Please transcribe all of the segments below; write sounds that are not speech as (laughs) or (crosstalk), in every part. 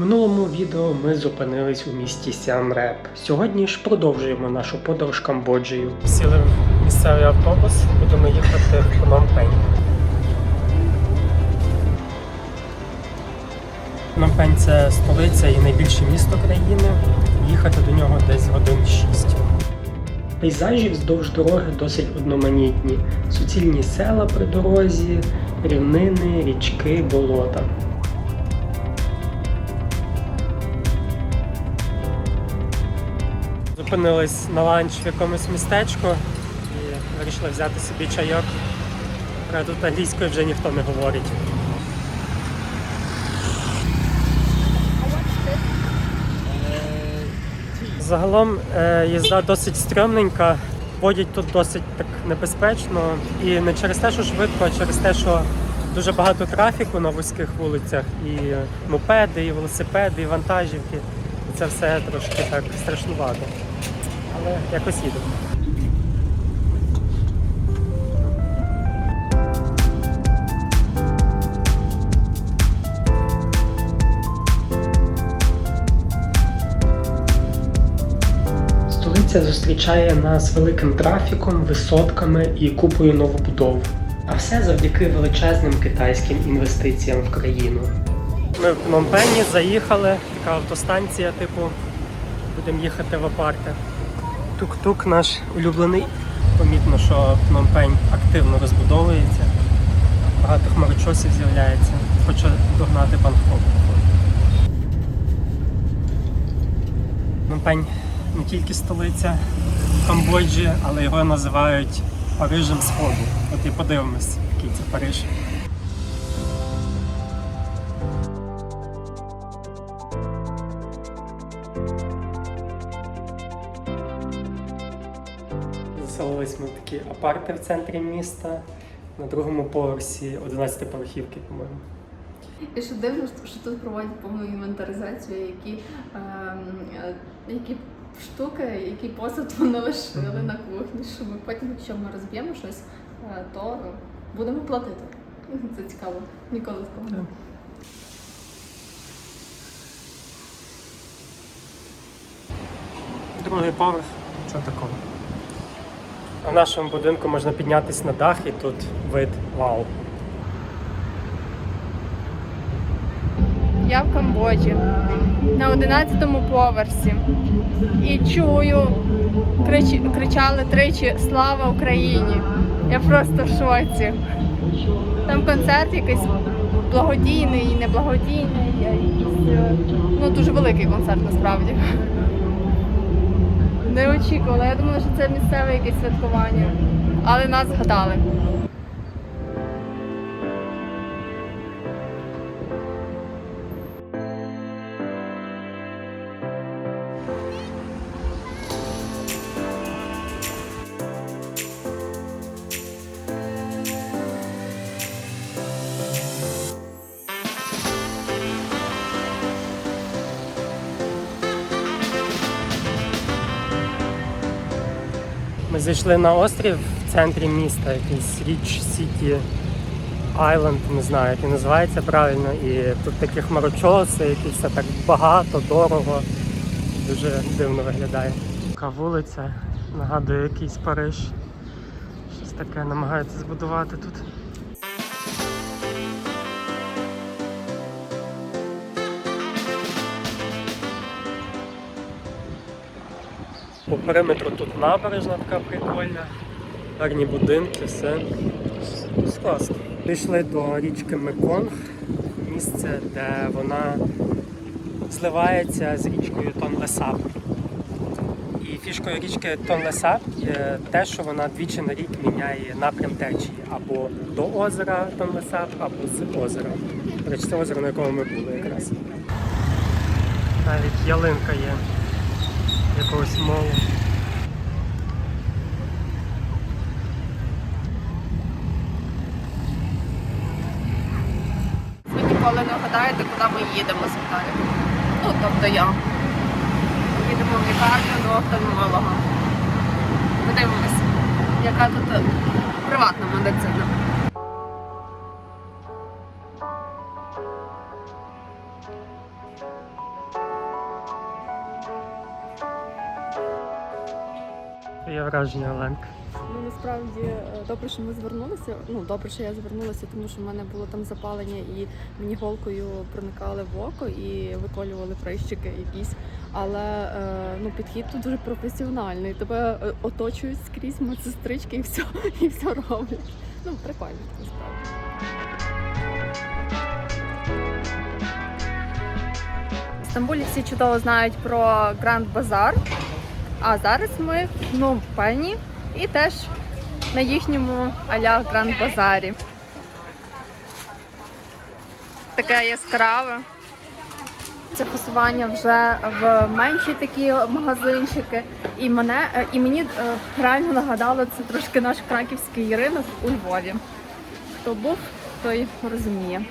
У минулому відео ми зупинились у місті Сіамреп. Сьогодні ж продовжуємо нашу подорож Камбоджею. Сіли в місцевий автобус, будемо їхати в Пномпень. Пномпень це столиця і найбільше місто країни. Їхати до нього десь годин 6. Пейзажі вздовж дороги досить одноманітні. Суцільні села при дорозі, рівнини, річки, болота. Зупинились на ланч в якомусь містечку і вирішили взяти собі чайок. Правда, тут англійською вже ніхто не говорить. Загалом е, їзда досить стрьомненька, водять тут досить так небезпечно. І не через те, що швидко, а через те, що дуже багато трафіку на вузьких вулицях, і мопеди, і велосипеди, і вантажівки. Це все трошки так страшнувато. Але якось їдемо. Столиця зустрічає нас великим трафіком, висотками і купою новобудов. А все завдяки величезним китайським інвестиціям в країну. Ми в Пномпені заїхали, така автостанція, типу, будемо їхати в апарти. Тук-тук наш улюблений. Помітно, що Пномпень активно розбудовується, багато хмарочосів з'являється. Хоче догнати Бангкок. Пномпень не тільки столиця Камбоджі, але його називають Парижем Сходу. От і подивимось, який це Париж. Такі апарти в центрі міста на другому поверсі 11 поверхівки, по-моєму. І що дивно, що тут проводять повну інвентаризацію, які, ем, е, які штуки, який посуд вони лишили на кухні, щоб ми потім, якщо ми розб'ємо щось, е, то будемо платити. (laughs) Це цікаво. Ніколи такого не. Другий поверх, що такого. В нашому будинку можна піднятися на дах і тут вид вау. Я в Камбоджі на 11-му поверсі і чую, крич, кричали тричі Слава Україні! Я просто в шоці. Там концерт якийсь благодійний, неблагодійний, ну дуже великий концерт насправді. Не очікувала. Я думала, що це місцеве якесь святкування, але нас згадали. Зайшли на острів в центрі міста, якийсь Річ Сіті Айленд, не знаю, як він називається правильно. І тут такі хмарочоси, які все так багато, дорого. Дуже дивно виглядає. Така вулиця, нагадує якийсь Париж. Щось таке намагаються збудувати тут. По периметру тут набережна така прикольна, гарні будинки, все. Класно. Пішли до річки Меконг, місце, де вона зливається з річкою Тонлесап. І фішкою річки Тонлесап є те, що вона двічі на рік міняє напрям течії або до озера Тонлесап, або з озера. Речі, це озеро, на якому ми були якраз. Навіть ялинка є якогось молу. Ви ніколи не вгадаєте, куди ми їдемо з Віталієм. Ну, тобто я. Їдемо в лікарню до офтальмолога. Подивимось, яка тут е, приватна медицина. Враження, Оленка. Ну насправді е, добре, що ми звернулися. Ну добре, що я звернулася, тому що в мене було там запалення, і мені голкою проникали в око і виколювали прищики якісь. Але е, ну підхід тут дуже професіональний. Тебе е, оточують скрізь медсестрички і все, і все роблять. Ну прикольно насправді. В Стамбулі всі чудово знають про Гранд Базар. А зараз ми в Пальні і теж на їхньому аля Гранд Базарі. Таке яскраве. Це посування вже в менші такі магазинчики. І мене е, і мені е, реально нагадало це трошки наш краківський ринок у Львові. Хто був, той розуміє.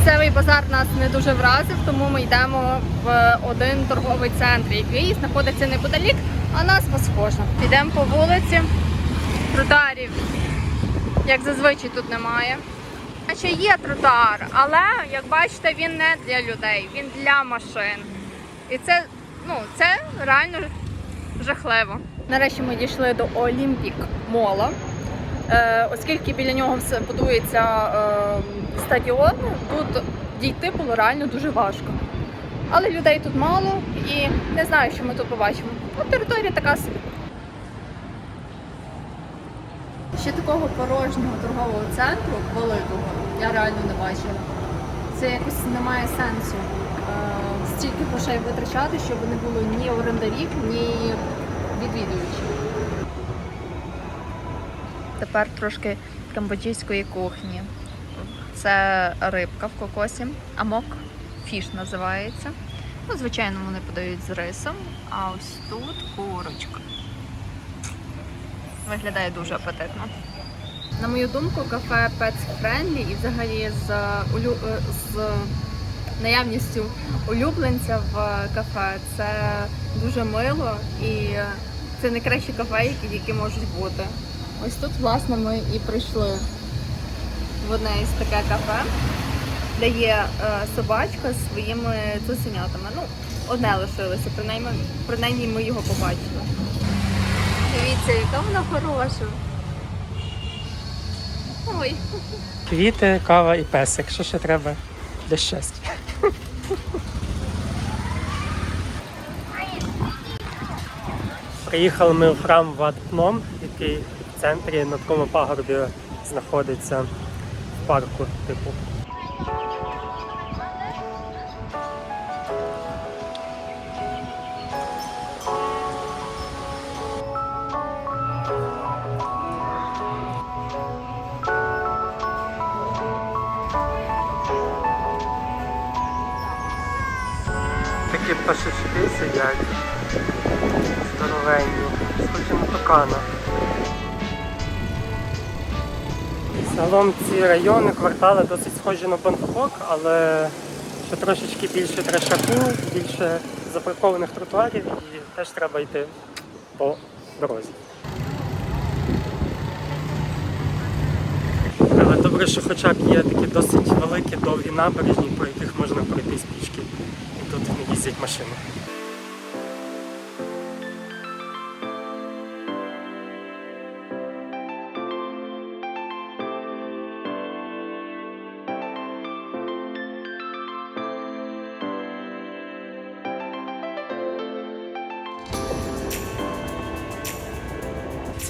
Місцевий базар нас не дуже вразив, тому ми йдемо в один торговий центр, який знаходиться неподалік, а назва схожа. Йдемо по вулиці. Тротуарів, як зазвичай, тут немає. Наче є тротуар, але як бачите, він не для людей, він для машин. І це, ну, це реально жахливо. Нарешті ми дійшли до Олімпік Мола. Е, оскільки біля нього все будується е, стадіон, тут дійти було реально дуже важко. Але людей тут мало і не знаю, що ми тут побачимо. Ну, територія така собі. Ще такого порожнього торгового центру великого я реально не бачила. Це якось не має сенсу е, стільки грошей витрачати, щоб не було ні орендарів, ні відвідувачів. Тепер трошки камбоджійської кухні. Це рибка в кокосі, амок фіш називається. Ну, звичайно, вони подають з рисом, а ось тут курочка. Виглядає дуже апетитно. На мою думку, кафе Pets Friendly і взагалі з, улю... е, з наявністю улюбленця в кафе це дуже мило і це найкращі кафе, які можуть бути. Ось тут, власне, ми і прийшли в одне із таке кафе, де є е, собачка з своїми цуценятами. Ну, одне лишилося, принаймні, принаймні ми його побачили. Дивіться, яка вона хороша. Ой. Квіти, кава і песик. Що ще треба для щастя? Приїхали ми в храм Ватпном, який центрі на такому пагорбі знаходиться в парку, типу. Такі пташечки сидять. Здоровенні. Схожі на токана. Загалом ці райони, квартали досить схожі на Бангкок, але ще трошечки більше трешаку, більше запаркованих тротуарів і теж треба йти по дорозі. Але добре, що хоча б є такі досить великі довгі набережні, по яких можна пройтись пішки. І тут не їздять машини.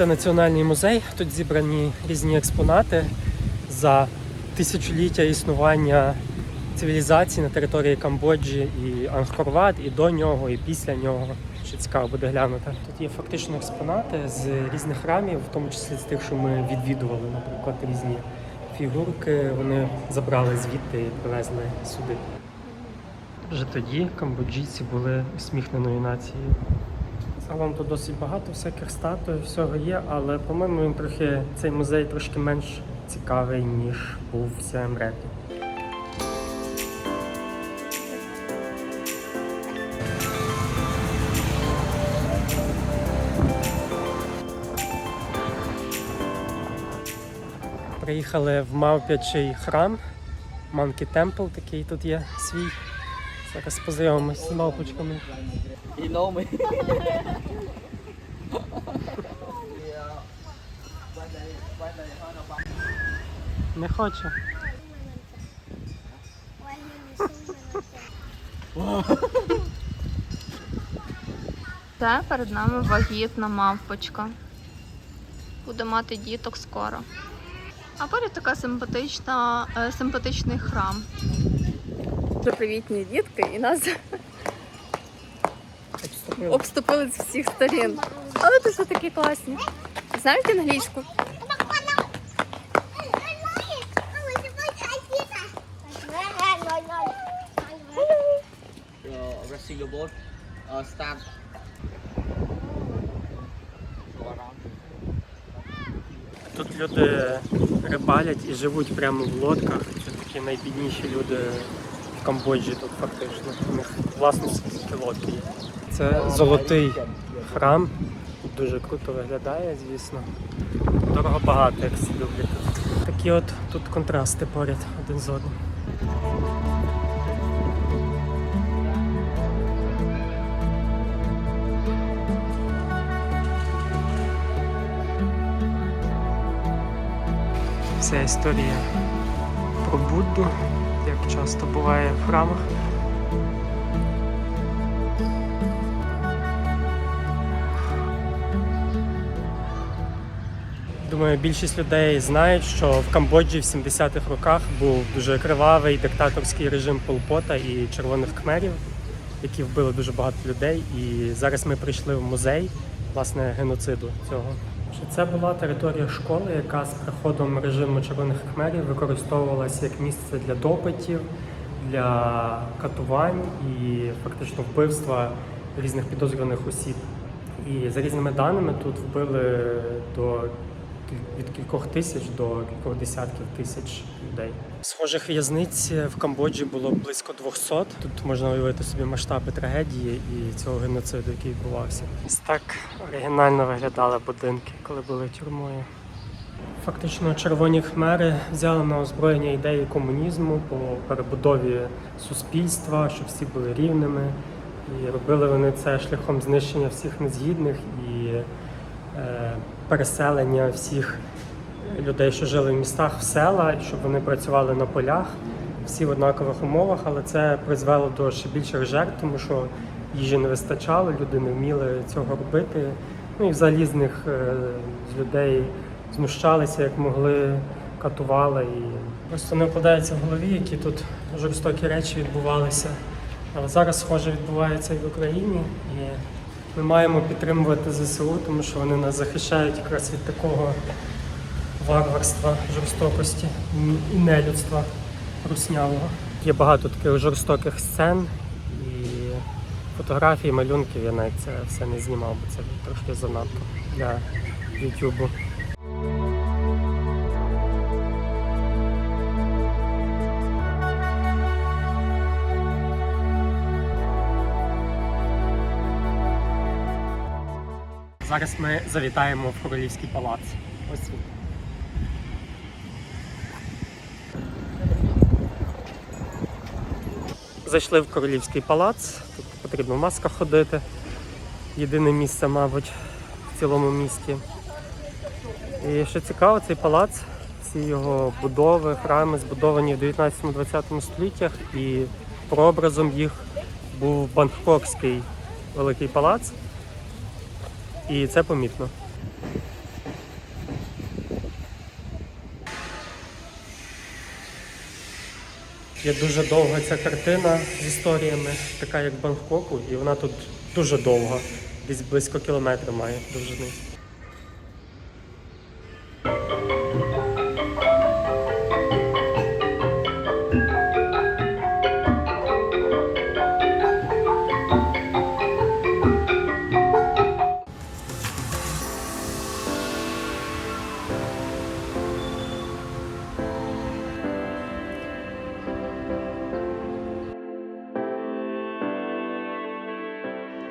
Це національний музей. Тут зібрані різні експонати за тисячоліття існування цивілізації на території Камбоджі і Ангкор-Ват, і до нього, і після нього. Що цікаво буде глянути. Тут є фактично експонати з різних храмів, в тому числі з тих, що ми відвідували, наприклад, різні фігурки. Вони забрали звідти і привезли сюди. Вже тоді камбоджійці були усміхненою нацією. Загалом тут досить багато всяких статуй, всього є, але, по-моєму, він трохи цей музей трошки менш цікавий, ніж був в Сіамреті. Приїхали в мавпячий храм, Monkey Temple такий тут є свій. Зараз познайомимось з мавпочками. Know me. Не хоче. Це перед нами вагітна мавпочка. Буде мати діток скоро. А поряд така симпатична, е, симпатичний храм. Привітні дітки і нас Обступили. обступили з всіх сторін. Але дуже такі класні. Знають англійську? Uh, your boat. Uh, stand. Тут люди рибалять і живуть прямо в лодках. Це такі найбідніші люди в Камбоджі тут фактично. У них власне тільки лодки. Це золотий храм. Дуже круто виглядає, звісно. Дорого багато, як всі люблять. Такі от тут контрасти поряд один з одним. Вся історія про Будду, часто буває в храмах. Думаю, більшість людей знають, що в Камбоджі в 70-х роках був дуже кривавий диктаторський режим Полпота і червоних кхмерів, які вбили дуже багато людей. І зараз ми прийшли в музей власне геноциду цього. Що Це була територія школи, яка з приходом режиму червоних кхмерів використовувалася як місце для допитів, для катувань і фактично вбивства різних підозрюваних осіб. І за різними даними тут вбили до від кількох тисяч до кількох десятків тисяч людей. Схожих в'язниць в Камбоджі було близько 200. Тут можна уявити собі масштаби трагедії і цього геноциду, який відбувався. Ось так оригінально виглядали будинки, коли були тюрмою. Фактично, червоні хмери взяли на озброєння ідеї комунізму по перебудові суспільства, щоб всі були рівними. І робили вони це шляхом знищення всіх незгідних і е, переселення всіх людей, що жили в містах, в села, і щоб вони працювали на полях, всі в однакових умовах, але це призвело до ще більших жертв, тому що їжі не вистачало, люди не вміли цього робити. Ну і взагалі з них е, з людей знущалися як могли, катували і просто не вкладається в голові, які тут жорстокі речі відбувалися. Але зараз, схоже, відбувається і в Україні. І ми маємо підтримувати ЗСУ, тому що вони нас захищають якраз від такого варварства, жорстокості і- нелюдства руснявого. Є багато таких жорстоких сцен і фотографій, малюнків. Я навіть це все не знімав, бо це трошки занадто для Ютубу. Зараз ми завітаємо в Королівський палац. Ось він. Зайшли в Королівський палац. Тут потрібно в масках ходити. Єдине місце, мабуть, в цілому місті. І що цікаво, цей палац, всі його будови, храми збудовані в 19-20 століттях, і прообразом їх був Бангкокський великий палац. І це помітно. Є дуже довга ця картина з історіями, така як Бангкоку, і вона тут дуже довга, десь близько кілометра має довжини.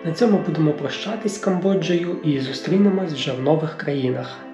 На цьому будемо прощатись з Камбоджею і зустрінемось вже в нових країнах.